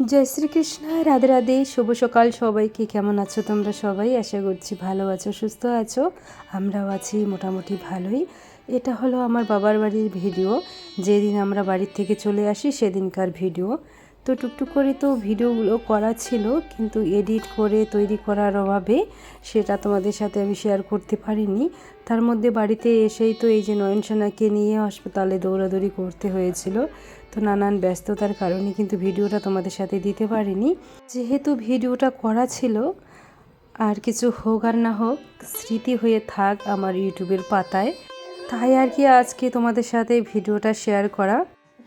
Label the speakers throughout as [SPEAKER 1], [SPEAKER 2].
[SPEAKER 1] জয় শ্রীকৃষ্ণ, রাধে রাধে, শুভ সকাল সবাইকে। কেমন আছো তোমরা সবাই? আশা করছি ভালো আছো, সুস্থ আছো। আমরাও আছি মোটামুটি ভালোই। এটা হলো আমার বাবার বাড়ির ভিডিও। যেদিন আমরা বাড়ির থেকে চলে আসি, সেদিনকার ভিডিও। তো টুকটুক করে তো ভিডিওগুলো করা ছিল, কিন্তু এডিট করে, তৈরি করার অভাবে সেটা তোমাদের সাথে আমি শেয়ার করতে পারিনি। তার মধ্যে বাড়িতে এসেই তো এই যে নয়নসোনাকে নিয়ে হাসপাতালে দৌড়াদৌড়ি করতে হয়েছিল। তো নানান ব্যস্ততার কারণে কিন্তু ভিডিওটা তোমাদের সাথে দিতে পারিনি। যেহেতু ভিডিওটা করা ছিল, আর কিছু হোক আর না হোক, স্মৃতি হয়ে থাক আমার ইউটিউবের পাতায়, তাই আর কি আজকে তোমাদের সাথে ভিডিওটা শেয়ার করা।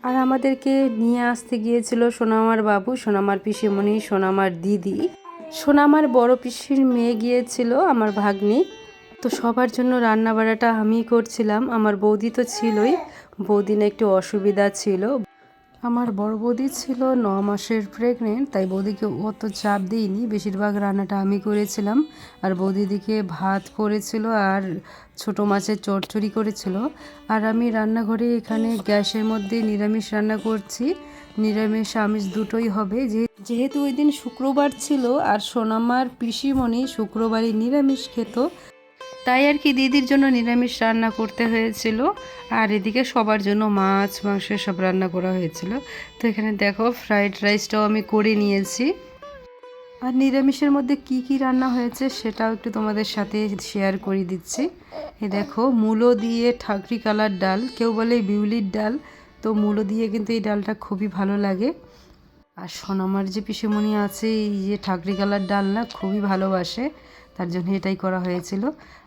[SPEAKER 1] আর আমাদেরকে নিয়ে আসতে গিয়েছিল সোনামার বাবু, সোনামার পিসিমণি, সোনামার দিদি। সোনামার বড় পিসির মেয়ে গিয়েছিল, আমার ভাগ্নি। তো সবার জন্য রান্না বাড়াটা আমিই করছিলাম, আমার বৌদি তো ছিলই। বৌদি না একটু অসুবিধা ছিল। আমার বড় বৌদি ছিল ন মাসের প্রেগনেন্ট তাই বৌদিকে অত চাপ দিইনি। বেশিরভাগ রান্নাটা আমি করেছিলাম। আর বৌদিদিকে ভাত করেছিল আর ছোট মাছের চচ্চড়ি করেছিল। আর আমি রান্নাঘরে এখানে গ্যাসের মধ্যে নিরামিষ রান্না করছি। নিরামিষ আমিষ দুটোই হবে। যেহেতু ওই দিন শুক্রবার ছিল আর সোনামার পিসিমণি শুক্রবারই নিরামিষ খেত তাই আর কি দিদির জন্য নিরামিষ রান্না করতে হয়েছিল। আর এদিকে সবার জন্য মাছ, মাংস সব রান্না করা হয়েছিল। তো এখানে দেখো ফ্রাইড রাইসটাও আমি করে নিয়েছি। আর নিরামিষের মধ্যে কি কি রান্না হয়েছে সেটাও একটু তোমাদের সাথে শেয়ার করে দিচ্ছি। এ দেখো, মূলো দিয়ে ঠাকরি কালার ডাল। কেউ বলে বিউলির ডাল, তো মূলো দিয়ে কিন্তু এই ডালটা খুবই ভালো লাগে। আর সোনামার যে পিসেমণি আছে, এই যে ঠাকরি কালার ডাল না, খুবই ভালোবাসে। তার জন্য এটাই করা হয়েছিল।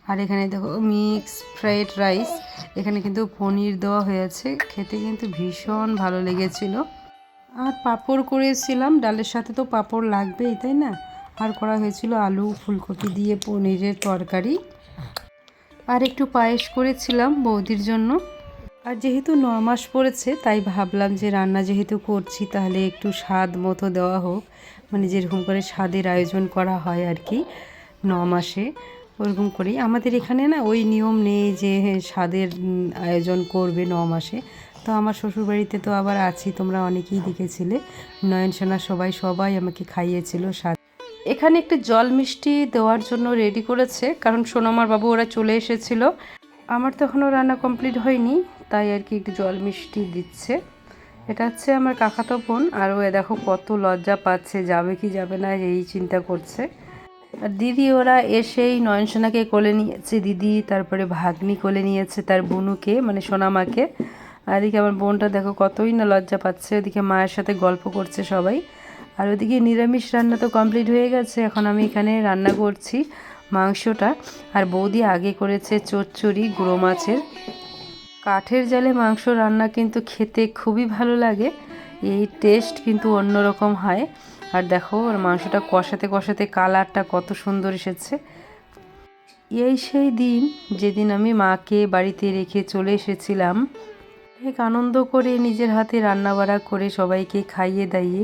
[SPEAKER 1] আর এখানে দেখো মিক্স ফ্রাইড রাইস। এখানে কিন্তু পনির দেওয়া হয়েছে। খেতে কিন্তু ভীষণ ভালো লেগেছিল। আর পাঁপড় করেছিলাম। ডালের সাথে তো পাঁপড় লাগবেই, তাই না? আর করা হয়েছিল আলু, ফুলকপি দিয়ে পনিরের তরকারি। আর একটু পায়েস করেছিলাম বৌদির জন্য। আর যেহেতু ন মাস পড়েছে, তাই ভাবলাম যে রান্না যেহেতু করছি, তাহলে একটু স্বাদ মতো দেওয়া হোক। মানে যেরকম করে স্বাদের আয়োজন করা হয় আর কি ন মাসে ওরকম করেই। আমাদের এখানে না ওই নিয়ম নেই যে হ্যাঁ, স্বাদের আয়োজন করবে ন মাসে। তো আমার শ্বশুরবাড়িতে তো আবার আছি তোমরা অনেকেই দেখেছিলে। নয়ন সোনা সবাই সবাই আমাকে খাইয়েছিল স্বাদ। এখানে একটু জল মিষ্টি দেওয়ার জন্য রেডি করেছে কারণ সোনামার বাবু ওরা চলে এসেছিল। আমার তো এখনও রান্না কমপ্লিট হয়নি তাই আর কি একটু জল মিষ্টি দিচ্ছে। এটা হচ্ছে আমার কাকাতো বোন আর ও দেখো কত লজ্জা পাচ্ছে যাবে কি যাবে না এই চিন্তা করছে। আর দিদি, ওরা এসেই নয়নসোনাকে কোলে নিয়েছে, দিদি, তারপরে ভাগ্নি কোলে নিয়েছে, তার বুনুকে মানে সোনামাকে। আর এদিকে আমার বোনটা দেখো কতই না লজ্জা পাচ্ছে, ওদিকে মায়ের সাথে গল্প করছে সবাই। আর ওদিকে নিরামিষ রান্না তো কমপ্লিট হয়ে গেছে, এখন আমি এখানে রান্না করছি মাংসটা। আর বৌদি আগে করেছে চচ্চড়ি, গুঁড়ো মাছের। কাঠের জালে মাংস রান্না কিন্তু খেতে খুবই ভালো লাগে, এই টেস্ট কিন্তু অন্যরকম হয়। আর দেখো, আর মাংসটা কষাতে কষাতে কালারটা কত সুন্দর এসেছে। এই সেই দিন যেদিন আমি মাকে বাড়িতে রেখে চলে এসেছিলাম, অনেক আনন্দ করে নিজের হাতে রান্নাবাড়া করে সবাইকে খাইয়ে দাইয়ে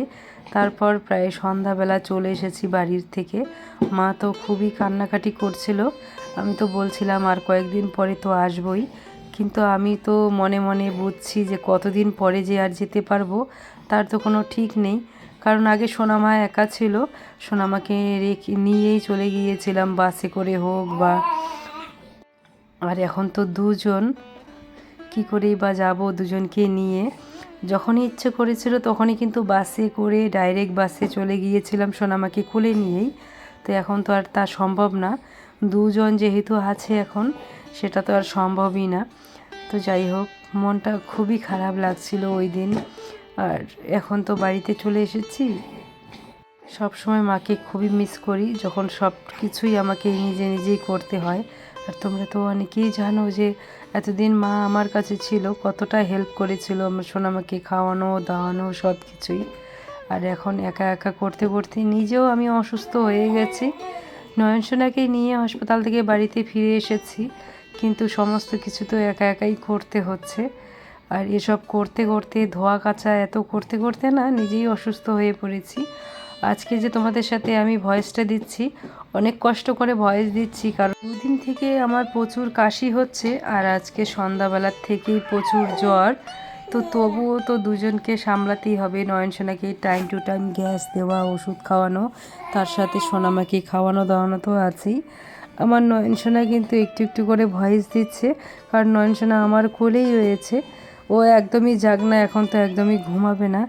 [SPEAKER 1] তারপর প্রায় সন্ধ্যাবেলা চলে এসেছি বাড়ির থেকে। মা তো খুবই কান্নাকাটি করছিল। আমি তো বলছিলাম, আর কয়েকদিন পরে তো আসবই। কিন্তু আমি তো মনে মনে বুঝছি যে কতদিন পরে যে আর যেতে পারব, তার তো কোনো ঠিক নেই। কারণ আগে সোনামা একা ছিল। সোনামাকে রেখে নিয়েই চলে গিয়েছিলাম, বাসে করে হোক বা আর এখন তো দুজন। কি করেই বা যাব দুজনকে নিয়ে? যখনই ইচ্ছে করেছিল তখনই কিন্তু বাসে করে ডাইরেক্ট বাসে চলে গিয়েছিলাম সোনামাকে কোলে নিয়েই। তো এখন তো আর তা সম্ভব না। দুজন যেহেতু আছে এখন, সেটা তো আর সম্ভবই না। তো যাই হোক, মনটা খুবই খারাপ লাগছিল ওই দিন। আর এখন তো বাড়িতে চলে এসেছি। সব সময় মাকে খুবই মিস করি, যখন সব কিছুই আমাকে নিজে নিজেই করতে হয়। আর তোমরা তো অনেকেই জানো যে, এতদিন মা আমার কাছে ছিল, কতটা হেল্প করেছিল আমার সোনামাকে খাওয়ানো, দাওয়ানো, সব কিছুই। আর এখন একা একা করতে করতে নিজেও আমি অসুস্থ হয়ে গেছি। নয়নসোনাকে নিয়ে হাসপাতাল থেকে বাড়িতে ফিরে এসেছি, কিন্তু সমস্ত কিছু তো একা একাই করতে হচ্ছে। আর এসব করতে করতে, ধোয়া কাচা এত করতে করতে না নিজেই অসুস্থ হয়ে পড়েছি। আজকে যে তোমাদের সাথে আমি ভয়েসটা দিচ্ছি, অনেক কষ্ট করে ভয়েস দিচ্ছি, কারণ দুদিন থেকে আমার প্রচুর কাশি হচ্ছে আর আজকে সন্ধ্যাবেলার থেকেই প্রচুর জ্বর। তো তবুও তো দুজনকে সামলাতেই হবে, নয়ন নয়নসোনাকে টাইম টু টাইম গ্যাস দেওয়া, ওষুধ খাওয়ানো, তার সাথে সোনামাকে খাওয়ানো দাওয়ানো তো আছেই। আমার নয়নসোনা কিন্তু একটু একটু করে ভয়েস দিচ্ছে, কারণ নয়নসোনা আমার কোলেই রয়েছে। ও একদমই জাগ না, এখন তো একদমই ঘুমাবে না।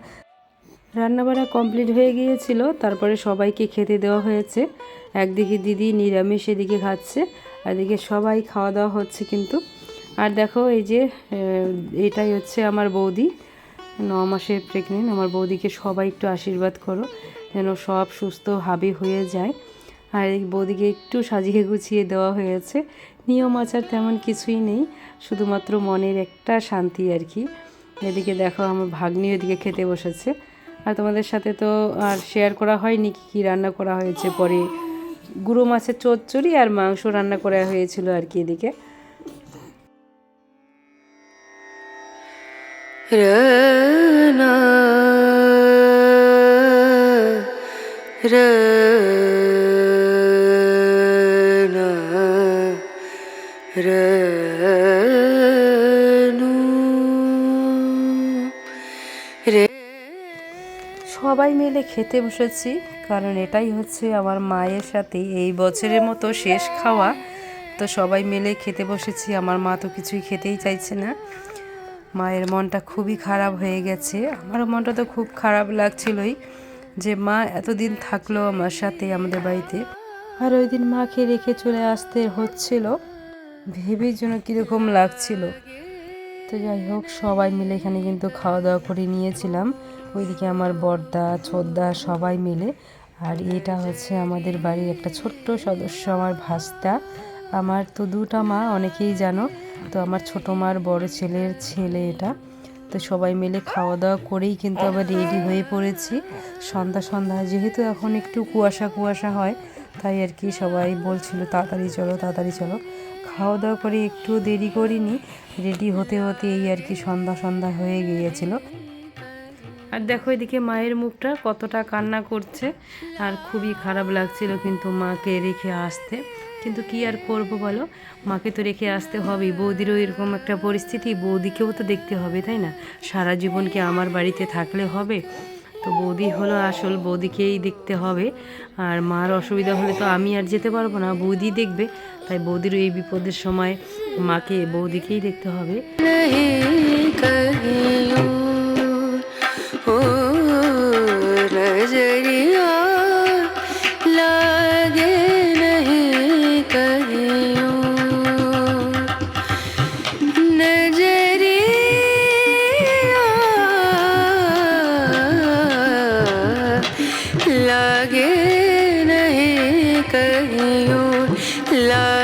[SPEAKER 1] রান্নাবাড়া কমপ্লিট হয়ে গিয়েছিল, তারপরে সবাইকে খেতে দেওয়া হয়েছে। একদিকে দিদি নিরামিষ, এদিকে খাচ্ছে, এদিকে সবাই খাওয়া দাওয়া হচ্ছে কিন্তু। আর দেখো এই যে এটাই হচ্ছে আমার বৌদি। ন মাসের প্রেগনেন্ট আমার বৌদিকে সবাই একটু আশীর্বাদ করো, যেন সব সুস্থ, হাবি হয়ে যায়। আর এই বৌদিকে একটু সাজিয়ে গুছিয়ে দেওয়া হয়েছে। নিয়ম আচার তেমন কিছুই নেই, শুধুমাত্র মনের একটা শান্তি আর কি। এদিকে দেখো আমার ভাগ্নি এদিকে খেতে বসেছে। আর তোমাদের সাথে তো আর শেয়ার করা হয়নি কী কী রান্না করা হয়েছে পরে। গুঁড়ো মাছের চচ্চড়ি আর মাংস রান্না করা হয়েছিল আর কি এদিকে।
[SPEAKER 2] রনা রনা রে।
[SPEAKER 1] সবাই মিলে খেতে বসেছি, কারণ এটাই হচ্ছে আমার মায়ের সাথে এই বছরের মতো শেষ খাওয়া। তো সবাই মিলে খেতে বসেছি, আমার মা তো কিছুই খেতেই চাইছে না। মায়ের মনটা খুবই খারাপ হয়ে গেছে। আমারও মনটা তো খুব খারাপ লাগছিলই যে মা এতদিন থাকল আমার সাথে আমাদের বাড়িতে। আর ওই দিন মাকে রেখে চলে আসতে হচ্ছিল, ভেবেই যেন কীরকম লাগছিল। তো যাই হোক, সবাই মিলে এখানে কিন্তু খাওয়া দাওয়া করে নিয়েছিলাম। ওইদিকে আমার বর্দা ছোদ্দা সবাই মিলে। আর এটা হচ্ছে আমাদের বাড়ির একটা ছোট্ট সদস্য, আমার ভাস্তা। আমার তো দুটা মা, অনেকেই জানো। তো আমার ছোটো মার বড় ছেলের ছেলে এটা। তো সবাই মিলে খাওয়া দাওয়া করেই কিন্তু আবার রেডি হয়ে পড়েছি। সন্ধ্যা সন্ধ্যা, যেহেতু এখন একটু কুয়াশা কুয়াশা হয়, তাই আর কি সবাই বলছিল, তাড়াতাড়ি চলো তাড়াতাড়ি চলো। খাওয়া দাওয়া করে একটু দেরি করিনি রেডি হতে হতে এই আর কি সন্ধ্যা সন্ধ্যা হয়ে গিয়েছিল। আর দেখো এদিকে মায়ের মুখটা কতটা কান্না করছে, আর খুবই খারাপ লাগছিল কিন্তু মাকে রেখে আসতে। কিন্তু কি আর করব বলো? মাকে তো রেখে আসতে হবেই। বৌদিরও এরকম একটা পরিস্থিতি, বৌদিকেও তো দেখতে হবে, তাই না? সারা জীবন কি আমার বাড়িতে থাকলে হবে? তো বৌদি হলো আসল বৌদিকেই দেখতে হবে। আর মার অসুবিধা হলে তো আমি আর যেতে পারব না, বৌদি দেখবে। তাই বৌদির এই বিপদের সময় মাকে বৌদিকেই দেখতে হবে।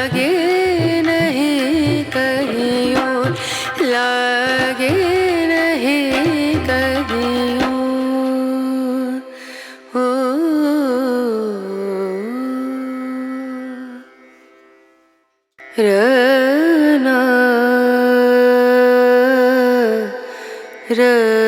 [SPEAKER 2] लागे नहीं कहियो लागे नहीं कहियो ओ रना रना